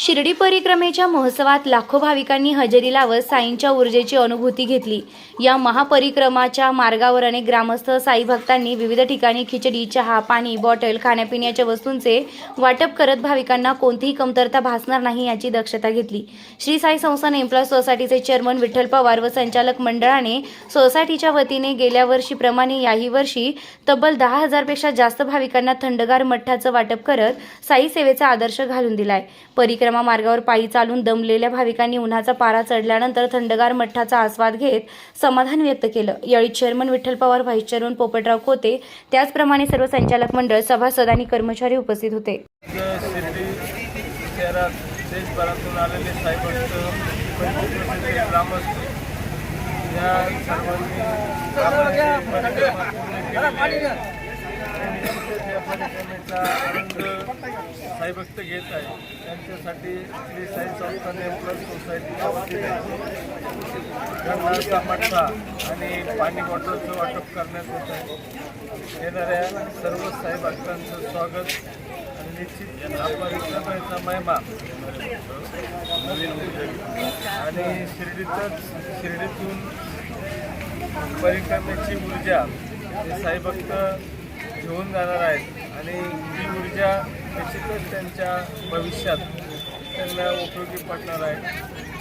शिर्डी परिक्रमेच्या महोत्सवात लाखो भाविकांनी हजेरी लावत साईंच्या ऊर्जेची अनुभूती घेतली. या महापरिक्रमाच्या मार्गावर अनेक ग्रामस्थ साई भक्तांनी विविध ठिकाणी खिचडी चहा पाणी बॉटल खाण्यापिण्याच्या वस्तूंचे वाटप करत भाविकांना कोणतीही कमतरता भासणार नाही याची दक्षता घेतली. श्री साई संस्थान एम्प्लॉय सोसायटीचे चेअरमन विठ्ठल पवार व संचालक मंडळाने सोसायटीच्या वतीने गेल्या वर्षीप्रमाणे याही वर्षी तब्बल दहा हजारपेक्षा जास्त भाविकांना थंडगार मठ्ठाचं वाटप करत साई सेवेचा आदर्श घालून दिलाय. परिक्रमा मार्गावर पायी चालून दमलेल्या भाविकांनी उन्हाचा पारा चढल्यानंतर थंडगार मठ्ठाचा आस्वाद घेत समाधान व्यक्त केलं. यावेळी chairman Vitthal Pawar vice chairman Popatrao Khote त्याचप्रमाणे सर्व संचालक मंडळ सभासद आणि कर्मचारी उपस्थित होते. आनंद साईभक्त घेत आहे. त्यांच्यासाठी श्री साई संस्थान प्लस सोसायटीच्या वतीने त्यांना आणि पाणी बॉटलचं वाटप करण्यात येत आहे. येणाऱ्या सर्व साई भक्तांचं स्वागत. आणि निश्चित हा महिमा. आणि शिर्डीतच शिर्डीतून परिक्रमेची ऊर्जा हे साईभक्त घेऊन जाणार आहेत. आणि ही ऊर्जा निश्चितच त्यांच्या भविष्यात त्यांना उपयोगी पडणार आहे.